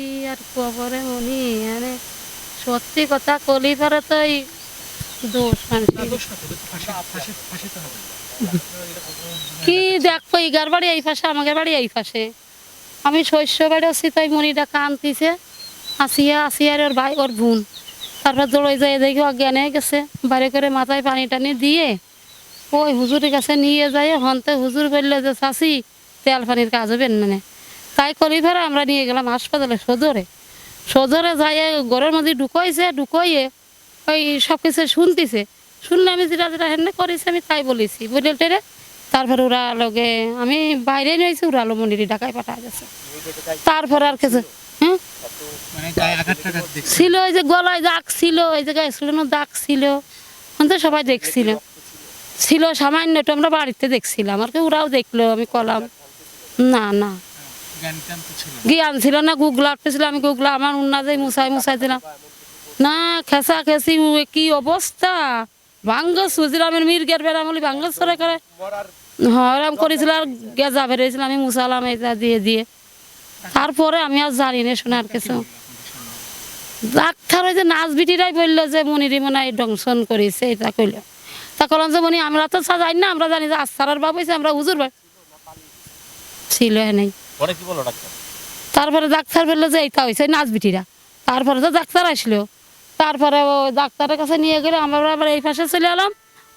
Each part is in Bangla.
কি আর কবরে মনি? মানে সত্যি কথা কলি পারে তো এই দোষ কি দেখো ইগার বাড়ি এই পাশে আমাকে বাড়ি এই পাশে। আমি শস্য বাড়ি আছি তাই মনিটা কানতিছে আসিয়া আসিয়ার ওর ভাই ওর বোন। তারপর দৌড়ে যায় দেখি অজ্ঞান হয়ে গেছে। বাইরে করে মাথায় পানি টানি দিয়ে ওই হুজুরের কাছে নিয়ে যায় হন্তে হুজুর বললে যে চাষি তেল পানির কাজ হবে না তাই করি ফেরা আমরা নিয়ে গেলাম হাসপাতালে সদরে সদরে যাই ঘরের মধ্যে ঢুকাইছে ঢুকাইয়ে ওই সব কিছু শুনতেছে। শুনলে আমি যেটা যেটা হেনে করেছি আমি তাই বলেছি। বুঝলে টেরে? তারপরে ওরা লগে আমি বাইরে নিয়েছি ওরা আলো মন্দিরে ঢাকায় পাঠা গেছে। তারপরে আর কিছু হ্যাঁ ছিল ওই যে গলায় দাগ ছিল ওই যে গায়ে ছিল দাগ ছিল। তো সবাই দেখছিল। ছিল সামান্য একটু আমরা বাড়িতে দেখছিলাম। আর কি ওরাও দেখল আমি কলাম। না না। জ্ঞান ছিল না গুগলা উঠতেছিল আমি গুগলা আমার উন্না যাই মুসাই মুসাই দিলাম না খেসা খেসি কি অবস্থা? ভাঙ্গস ভাঙ্গ সুজিরামের মির্গের বেড়া বলি ভাঙ্গ সরে করে। হরাম করেছিল আর গেজা বেরিয়েছিল আমি মুসালাম এটা দিয়ে দিয়ে। তারপরে আমি আর জানি না শোনার কিছু। ডাক্তার ওই যে নাচ বিটিরাই বলল যে মনিরি মনে হয় দংশন করেছে এটা কইল। তা করলাম যে মনি আমরা তো জানি না আমরা জানি যে আস্তারার বাবু আমরা হুজুর ভাই। ছিল নেই। পরে কি বলো ডাক্তার? তারপরে ডাক্তার বলল যে এইটা হয়েছে নাচবিটিরা তারপরে তো ডাক্তার আসলো। তারপরে ও ডাক্তারের কাছে নিয়ে গেলে আমরা আবার এই পাশে চলে এলাম।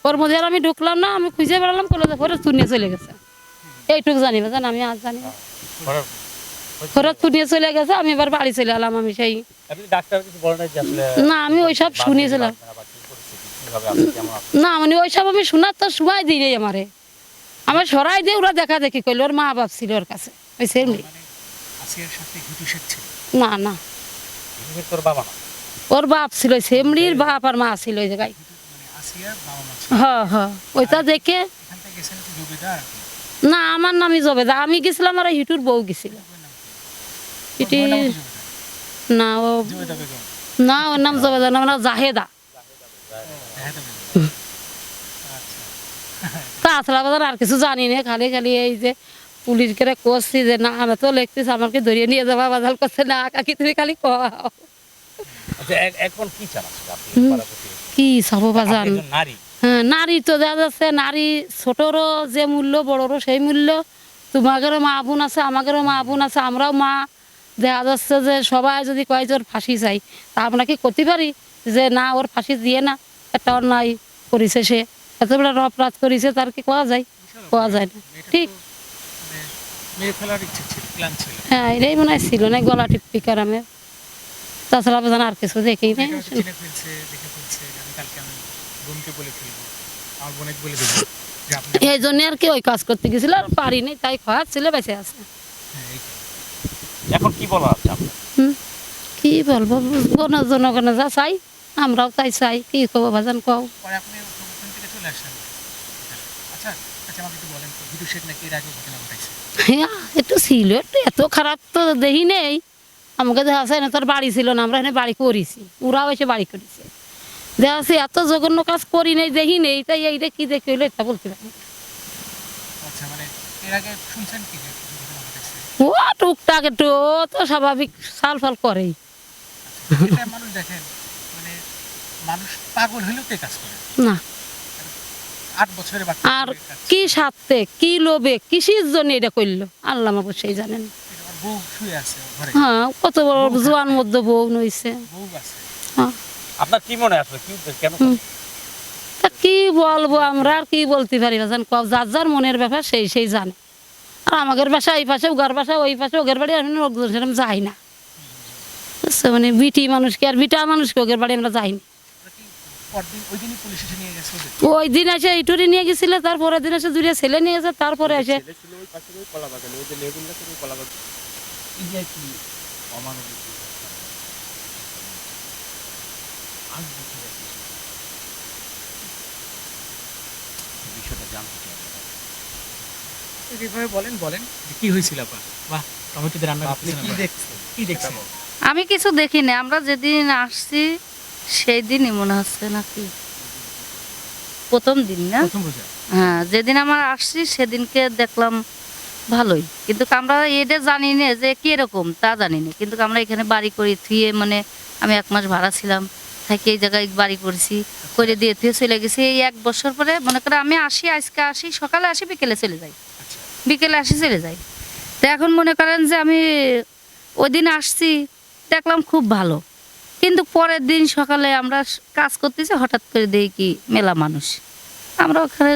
ওর মধ্যে আর আমি ঢুকলাম না আমি খুঁজে বেড়ালাম করল যে ফরিদপুর নিয়ে চলে গেছে। এইটুকু জানিবে জান আমি আজ জানি না। ফরিদপুর চলে গেছে আমি এবার বাড়ি চলে এলাম আমি সেই না না আমি ওইসব শুনেছিলাম না? না মানে ওইসব আমি শোনার তো সময় দিই আমারে। আমার সরাই দিয়ে ওরা দেখা দেখি করল ওর মা বাপ ছিল ওর কাছে। ওই সেমনি না না করে বাবা না। ওর বাপ ছিল সেমলির বাপ আর মা ছিল ওই জায়গায়। মানে আসিয়ার বাবা মা ছিল হ হ ওইটা দেখে না আমার নামই জবেদা। আমি গেছিলাম আর হিটুর বউ গেছিল। হিটি না ও না ওর নাম জবেদা না জাহেদা। তা আসলা বাজার আর কিছু জানি না। খালি খালি এই যে পুলিশ করে করছি যে না আমি তো লিখতেছি আমাকে ধরিয়ে নিয়ে যাবা বাজার করছে। না কাকি তুমি খালি কও। আচ্ছা এখন কি সব নারী। হ্যাঁ নারী তো দেখা যাচ্ছে নারী ছোটরও যে মূল্য বড়রও সেই মূল্য। তোমাদেরও মা বোন আছে আমাদেরও মা বোন আছে আমরাও মা। দেখা যাচ্ছে যে সবাই যদি কয় যে ওর ফাঁসি চাই তা আমরা কি করতে পারি? যে না ওর ফাঁসি দিয়ে না একটা অন্যায় করেছে সে। এত বড় অপরাধ করেছে তার কি কোয়া যায়? কোয়া যায় না। ঠিক। মেরে ফেলার ইচ্ছে ছিল প্ল্যান ছিল। হ্যাঁ এটাই মনে হয় ছিল না গলা কারামে তাছাড়া বেজান আর কিছু দেখি না চিনে ফেলছে দেখে ফেলছে আমি কালকে আমি বোনকে বলে ফেলব। আমার বোনকে বলে দেবো এই জন্য আর কি ওই কাজ করতে গেছিল আর তাই ছিল বেঁচে আছে। হ্যাঁ, এখন কি বলা আছে কি বলব জনগণে যা চাই আমরাও তাই চাই কি কব ভাজান কও। আপনি থেকে চলে আসলেন আচ্ছা আচ্ছা আমাকে একটু বলেন শেখ নাকি এর আগে ঘটনা ঘটাইছে হ্যাঁ একটু ছিল একটু এত খারাপ তো দেখি নেই। আমাকে দেখা না তোর বাড়ি ছিল না আমরা এখানে বাড়ি করেছি। ওরাও এসে বাড়ি করেছে। দেখা যাচ্ছে এত জঘন্য কাজ করি নেই দেখি নেই তাই এইটা কি দেখে হইল এটা বলতে পারি। আচ্ছা মানে ও টুকটাক একটু ও তো স্বাভাবিক সাল ফাল করেই। মানুষ দেখেন মানে মানুষ পাগল হইলেও তো কাজ করে? না। আর। কি স্বার্থে কি লোভে কিসির জন্য এটা করল? আল্লাহ জানেন। আমার বউ শুয়ে হ্যাঁ কত বড় জোয়ান মধ্যে বউ নইছে। হ্যাঁ। আপনার কি মনে আসলে? কি কেন তা কি বলব আমরা? আর কি বলতে পারি না জান কব যার যার মনের ব্যাপার সেই সেই জানে। আর আমাদের বাসা এই পাশে ওগার বাসা ওই পাশে ওগের বাড়ি আমি লোকজন সেরকম যাই না? মানে বিটি মানুষকে আর বিটা মানুষকে ওগের বাড়ি আমরা যাইনি পরদিন ওই দিনই পুলিশ এসে নিয়ে গেছে ওদের। ওই দিন এসে ইটুরি নিয়ে গেছিল তারপরের দিন এসে দুইটা ছেলে নিয়ে গেছে তারপরে এসে এই যে কি অমানবিক আট বছর আগে বিষয়টা জানতে চাই। এইভাবে বলেন বলেন কি হয়েছিল আপা বাহ টমেটো রান্না আপনি কি দেখছেন? কি দেখছেন? আমি কিছু দেখিনি আমরা যেদিন আসছি সেই দিনই মনে হচ্ছে নাকি? প্রথম দিন না? হ্যাঁ যেদিন আমার আসছি সেদিনকে দেখলাম ভালোই। কিন্তু আমরা এটা জানি না যে কীরকম তা জানি না। কিন্তু আমরা এখানে বাড়ি করি থুয়ে মানে আমি এক মাস ভাড়া ছিলাম থাকি এই জায়গায় বাড়ি করছি করে দিয়ে থুয়ে চলে গেছি। এই এক বছর পরে মনে করে আমি আসি আজকে আসি সকালে আসি বিকেলে চলে যাই। আচ্ছা। বিকেলে আসি চলে যাই। তো এখন মনে করেন যে আমি ওই দিন আসছি দেখলাম খুব ভালো। কিন্তু পরের দিন সকালে আমরা কাজ করতেছি, হঠাৎ করে দেখি কি মেলা মানুষ। আমরা ওখানে,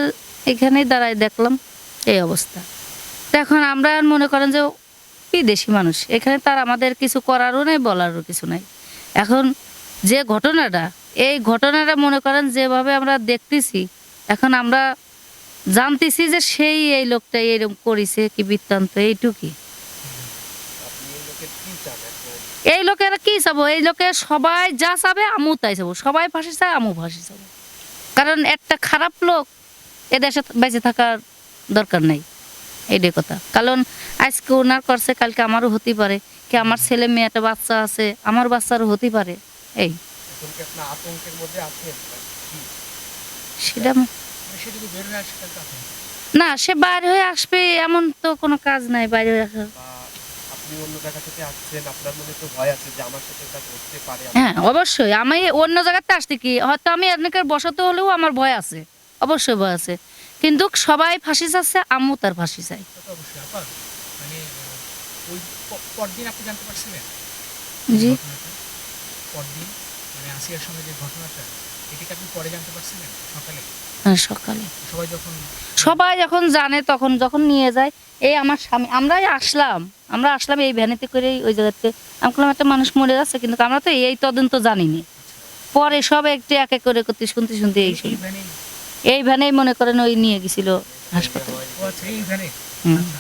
এখানেই দাঁড়াই দেখলাম এই অবস্থা। এখন আমরা মনে করেন যে বিদেশি মানুষ, এখানে তার আমাদের কিছু করারও নেই, বলারও কিছু নাই। এখন যে ঘটনাটা, এই ঘটনাটা মনে করেন যেভাবে আমরা দেখতেছি, এখন আমরা জানতেছি যে সেই এই লোকটা এরকম করেছে কি বৃত্তান্ত এইটুকি এই লোকের কি চাবো? এই লোকে সবাই যা চাবে আমু তাই চাবো। সবাই ফাঁসি চায় আমু ফাঁসি চাবো। কারণ একটা খারাপ লোক এ দেশে বেঁচে থাকার দরকার নেই। এইটাই কথা। কারণ আজকে ওনার করছে কালকে আমারও হতে পারে। কি আমার ছেলে মেয়ে একটা বাচ্চা আছে আমার বাচ্চারও হতে পারে। এই। সেটা মানে। না সে বাইরে হয়ে আসবে এমন তো কোনো কাজ নাই বাইরে হয়ে আপনি অন্য জায়গা থেকে আসছেন আপনার মনে তো ভয় আছে যে আমার সাথে এটা ঘটতে পারে। হ্যাঁ অবশ্যই। আমি অন্য জায়গাতে আসতে কি? হয়তো আমি অনেকের বসতে হলেও আমার ভয় আছে। অবশ্যই ভয় আছে। কিন্তু সবাই ফাঁসি চাচ্ছে আমিও তার ফাঁসি চাই অবশ্যই আপা মানে ওই পরদিন আপনি জানতে পারছিলেন? জি। পরদিন মানে আসিয়ার সঙ্গে যে ঘটনাটা এটাকে আপনি পরে জানতে পারছিলেন সকালে? হ্যাঁ সকালে। সবাই যখন সবাই যখন জানে তখন যখন নিয়ে যায় এই আমার স্বামী আমরাই আসলাম। আমরা আসলাম এই ভ্যানেতে করে ওই জায়গাতে। আমি বললাম একটা মানুষ মরে যাচ্ছে কিন্তু আমরা তো এই তদন্ত জানিনি। পরে সব একটু এক এক করে করতে শুনতে শুনতে এই এই এই ভ্যানেই মনে করেন ওই নিয়ে গেছিল হাসপাতালে। আচ্ছা।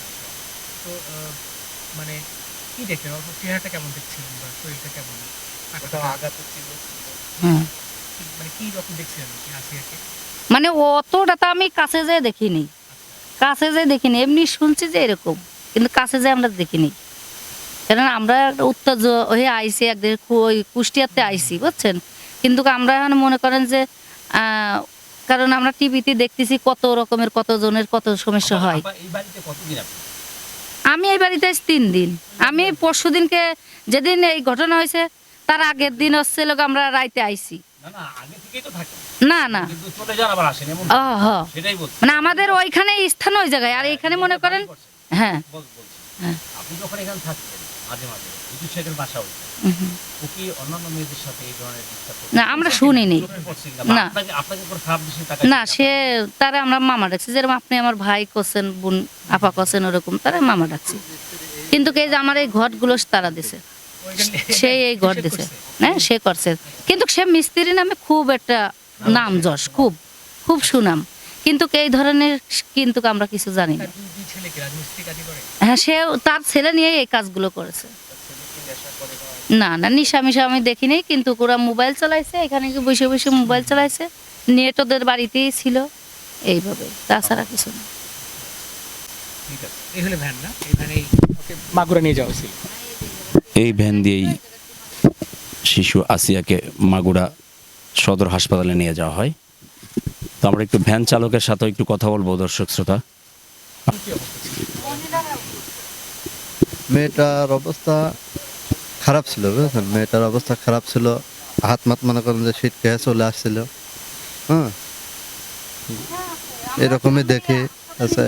আচ্ছা মানে কি দেখলেন? চেহারাটা কেমন দেখছিলেন বা শরীরটা কেমন? মানে কি রকম দেখছিলেন আসিয়াকে মানে অতটা তো আমি কাছে যেয়ে দেখিনি। কাছে যেয়ে দেখিনি এমনি শুনছি যে এরকম কিন্তু কাছে যেয়ে আমরা দেখিনি। কারণ আমরা উত্তর হয়ে আইসি একদিন ওই কুষ্টিয়াতে আইসি বুঝছেন? কিন্তু আমরা এখন মনে করেন যে কারণ আমরা টিভিতে দেখতেছি কত রকমের কত জনের কত সমস্যা হয়। আমি এই বাড়িতে আছি তিন দিন। আমি পরশু দিনকে যেদিন এই ঘটনা হয়েছে তার আগের দিন হচ্ছে লোক আমরা রাইতে আইসি না না মানে আমাদের ওইখানে স্থান ওই জায়গায় আর এখানে মনে করেন হ্যাঁ। হ্যাঁ। আপনি যখন এখানে থাকতেন মাঝে মাঝে বাসা? না আমরা শুনিনি। না। না সে তারা আমরা মামা ডাকছি। যেরকম আপনি আমার ভাই করছেন বোন আপা করছেন ওরকম তারা মামা ডাকছি। কিন্তু এই যে আমার এই ঘটগুলো তারা দিছে। সে এই ঘর দিছে। হ্যাঁ সে করছে। কিন্তু সে মিস্ত্রি নামে খুব একটা নাম যশ খুব খুব সুনাম। কিন্তু এই ধরনের কিন্তু আমরা কিছু জানি না। হ্যাঁ সে তার ছেলে নিয়ে এই কাজগুলো করেছে। না না নিশা মিশা আমি দেখিনি কিন্তু ওরা মোবাইল চালাইছে এখানে কি বসে বসে মোবাইল চালাইছে। নেট ওদের বাড়িতেই ছিল এইভাবে তাছাড়া কিছু না। ঠিক আছে। এই হলে ভ্যান না? এই ভ্যানেই ওকে মাগুরা নিয়ে যাওয়া ছিল এই ভ্যান দিয়েই শিশু আসিয়াকে মাগুরা সদর হাসপাতালে নিয়ে যাওয়া হয়। তো আমরা একটু ভ্যান চালকের সাথে একটু কথা বলব, দর্শক শ্রোতা। মেয়েটার অবস্থা খারাপ ছিল, বুঝেছেন? মেয়েটার অবস্থা খারাপ ছিল। হাত মাত মনে করেন যে শীত খেয়ে চলে আসছিল। হ্যাঁ? এরকমই দেখে আছে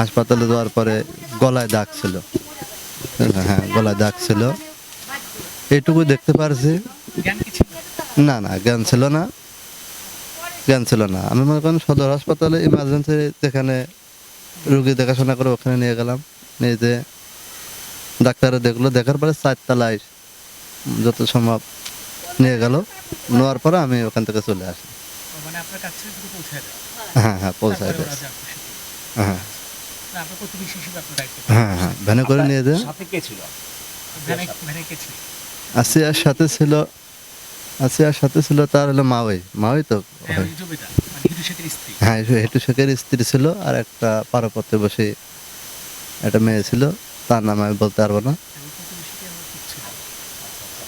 হাসপাতালে যাওয়ার পরে গলায় দাগ ছিল। হ্যাঁ গলায় দাগ ছিল। এইটুকু দেখতে পারছি। না না জ্ঞান ছিল না। জ্ঞান ছিল না। আমি মনে করেন সদর হাসপাতালে ইমার্জেন্সি যেখানে রুগী দেখাশোনা করে ওখানে নিয়ে গেলাম। নিয়ে যে ডাক্তারে দেখল। দেখার পরে চারতলায় যত সম্ভব নিয়ে গেল। নেওয়ার পরে আমি ওখান থেকে চলে আসি। মানে হ্যাঁ হ্যাঁ পৌঁছায়। হ্যাঁ। আপনার প্রতিবেশী হিসেবে আপনার দায়িত্ব হ্যাঁ হ্যাঁ। ভ্যানে করে নিয়ে যে সাথে কে ছিল? ভ্যানে ভ্যানে কে ছিল? আসিয়ার সাথে ছিল আসিয়ার সাথে ছিল তার হলো মাওই মাওই তো হ্যাঁ মানে স্ত্রী। হ্যাঁ হেটু শেখের স্ত্রী ছিল আর একটা পারপত্রে বসে একটা মেয়ে ছিল। তার নাম আমি বলতে পারব না। ছিল।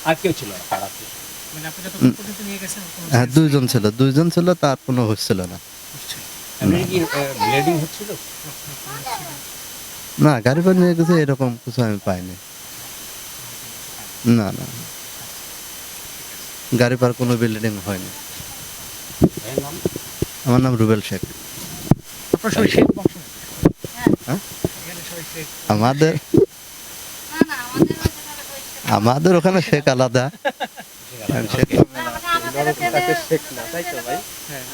আর কেউ ছিল তার আত্মীয় মানে আপনি যত পর্যন্ত নিয়ে গেছেন কোনো হ্যাঁ দুইজন ছিল। দুইজন ছিল তার কোনো হুশ ছিল না। ব্লিডিং হচ্ছিল? না গাড়ি পার নিয়ে গেছে এরকম কিছু আমি পাইনি। না না গাড়ি পার কোনো বিল্ডিং হয়নি। আমার নাম রুবেল শেখ? হ্যাঁ? শেখ। আমাদের আমাদের ওখানে শেখ আলাদা। শেখ শেখ না তাই তো ভাই? হ্যাঁ।